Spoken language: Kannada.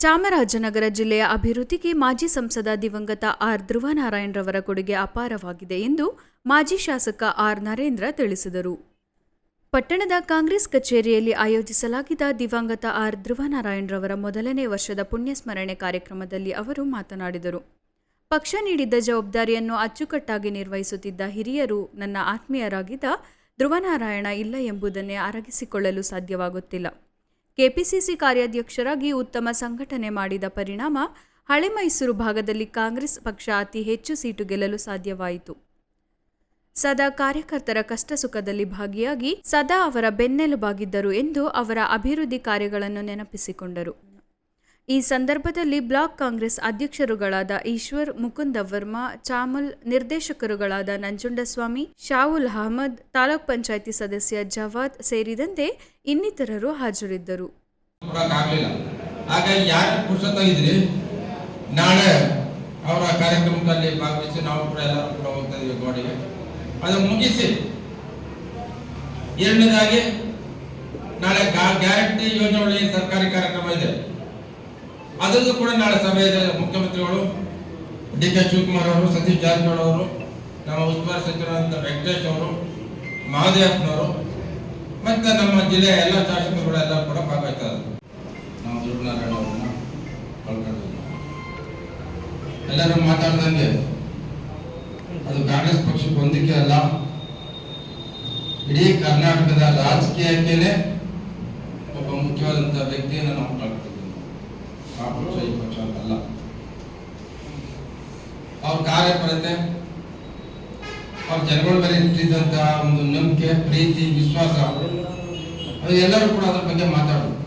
ಚಾಮರಾಜನಗರ ಜಿಲ್ಲೆಯ ಅಭಿವೃದ್ಧಿಗೆ ಮಾಜಿ ಸಂಸದ ದಿವಂಗತ ಆರ್ ಧ್ರುವನಾರಾಯಣರವರ ಕೊಡುಗೆ ಅಪಾರವಾಗಿದೆ ಎಂದು ಮಾಜಿ ಶಾಸಕ ಆರ್ ನರೇಂದ್ರ ತಿಳಿಸಿದರು. ಪಟ್ಟಣದ ಕಾಂಗ್ರೆಸ್ ಕಚೇರಿಯಲ್ಲಿ ಆಯೋಜಿಸಲಾಗಿದ್ದ ದಿವಂಗತ ಆರ್ ಧ್ರುವನಾರಾಯಣರವರ ಮೊದಲನೇ ವರ್ಷದ ಪುಣ್ಯಸ್ಮರಣೆ ಕಾರ್ಯಕ್ರಮದಲ್ಲಿ ಅವರು ಮಾತನಾಡಿದರು. ಪಕ್ಷ ನೀಡಿದ್ದ ಜವಾಬ್ದಾರಿಯನ್ನು ಅಚ್ಚುಕಟ್ಟಾಗಿ ನಿರ್ವಹಿಸುತ್ತಿದ್ದ ಹಿರಿಯರು ನನ್ನ ಆತ್ಮೀಯರಾಗಿದ್ದ ಧ್ರುವನಾರಾಯಣ ಇಲ್ಲ ಎಂಬುದನ್ನೇ ಅರಗಿಸಿಕೊಳ್ಳಲು ಸಾಧ್ಯವಾಗುತ್ತಿಲ್ಲ. ಕೆಪಿಸಿಸಿ ಕಾರ್ಯಾಧ್ಯಕ್ಷರಾಗಿ ಉತ್ತಮ ಸಂಘಟನೆ ಮಾಡಿದ ಪರಿಣಾಮ ಹಳೆ ಮೈಸೂರು ಭಾಗದಲ್ಲಿ ಕಾಂಗ್ರೆಸ್ ಪಕ್ಷ ಅತಿ ಹೆಚ್ಚು ಸೀಟು ಗೆಲ್ಲಲು ಸಾಧ್ಯವಾಯಿತು. ಸದಾ ಕಾರ್ಯಕರ್ತರ ಕಷ್ಟ ಸುಖದಲ್ಲಿ ಭಾಗಿಯಾಗಿ ಸದಾ ಅವರ ಬೆನ್ನೆಲುಬಾಗಿದ್ದರು ಎಂದು ಅವರ ಅಭಿವೃದ್ಧಿ ಕಾರ್ಯಗಳನ್ನು ನೆನಪಿಸಿಕೊಂಡರು. ಈ ಸಂದರ್ಭದಲ್ಲಿ ಬ್ಲಾಕ್ ಕಾಂಗ್ರೆಸ್ ಅಧ್ಯಕ್ಷರುಗಳಾದ ಈಶ್ವರ್ ಮುಕುಂದ ವರ್ಮಾ, ಚಾಮಲ್ ನಿರ್ದೇಶಕರುಗಳಾದ ನಂಜುಂಡಸ್ವಾಮಿ, ಶಾವುಲ್ ಅಹಮದ್, ತಾಲೂಕ್ ಪಂಚಾಯಿತಿ ಸದಸ್ಯ ಜವಾದ್ ಸೇರಿದಂತೆ ಇನ್ನಿತರರು ಹಾಜರಿದ್ದರು. ನಾಳೆ ಅವರ ಕಾರ್ಯಕ್ರಮದಲ್ಲಿ ಭಾಗವಹಿಸಿ ನಾವು ಕೂಡ ಎಲ್ಲರೂ ಕೂಡ ಹೋಗ್ತಾ ಗೋಡೆಗೆ ಅದು ಮುಗಿಸಿ ಎರಡನೇದಾಗಿ ನಾಳೆ ಗ್ಯಾರಂಟಿ ಯೋಜನೆ ಸರ್ಕಾರಿ ಕಾರ್ಯಕ್ರಮ ಇದೆ. ಅದರದ್ದು ಕೂಡ ನಾಳೆ ಸಭೆಯಲ್ಲಿ ಮುಖ್ಯಮಂತ್ರಿಗಳು ಡಿ ಕೆ ಶಿವಕುಮಾರ್ ಅವರು, ಸತೀಶ್ ಜಾರಕಿಹೊಳಿ ಅವರು, ನಮ್ಮ ಉಸ್ತುವಾರಿ ಸಚಿವರಾದಂಥ ವೆಂಕಟೇಶ್ ಅವರು, ಮಹದೇವಪ್ಪನವರು, ಮತ್ತು ನಮ್ಮ ಜಿಲ್ಲೆಯ ಎಲ್ಲ ಶಾಸಕರುಗಳು ಎಲ್ಲ ಕೂಡ ಭಾಗವಹಿಸ್ತಾ ಇದ್ದಾರೆ ನಾವು ಧ್ರುವನಾರಾಯಣ ಅವ್ರನ್ನ ಎಲ್ಲರೂ ಮಾತಾಡ್ದಂಗೆ ಅದು ಕಾಂಗ್ರೆಸ್ ಪಕ್ಷಕ್ಕೆ ಹೊಂದಿಕೆ ಅಲ್ಲ. ಇಡೀ ಕರ್ನಾಟಕದ ರಾಜಕೀಯಕ್ಕೇನೆ ಒಬ್ಬ ಮುಖ್ಯವಾದಂಥ ವ್ಯಕ್ತಿಯನ್ನು ನಾವು ಕಳ್ಕೊಂಡಿದ್ದೀವಿ. ಆ ಈ ಪಕ್ಷ ಅಲ್ಲ. ಅವ್ರ ಕಾರ್ಯಪರತೆ ಅವ್ರ ಜನಗಳ ಮೇಲೆ ಇಟ್ಟಿದ್ದಂತಹ ಒಂದು ನಂಬಿಕೆ, ಪ್ರೀತಿ, ವಿಶ್ವಾಸ ಎಲ್ಲರೂ ಕೂಡ ಅದ್ರ ಬಗ್ಗೆ ಮಾತಾಡೋದು.